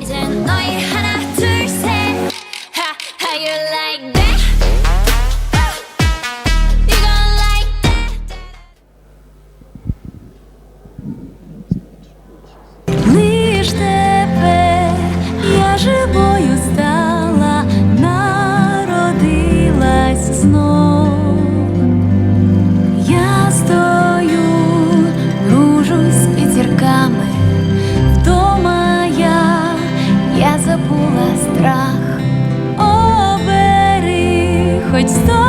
이제 너희 하나 둘셋 How you like that? You gon' like that? Лиш тебе я живою стала, народилась знов. Я стою, страх. Обери хоч сто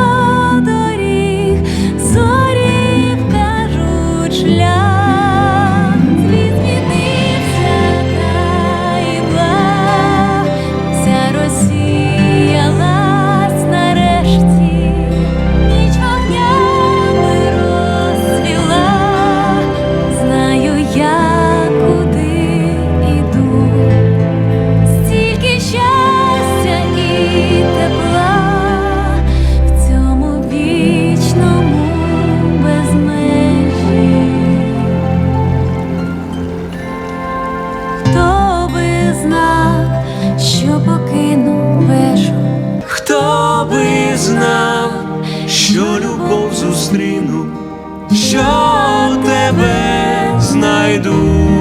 знав, що любов зустріну, що тебе знайду.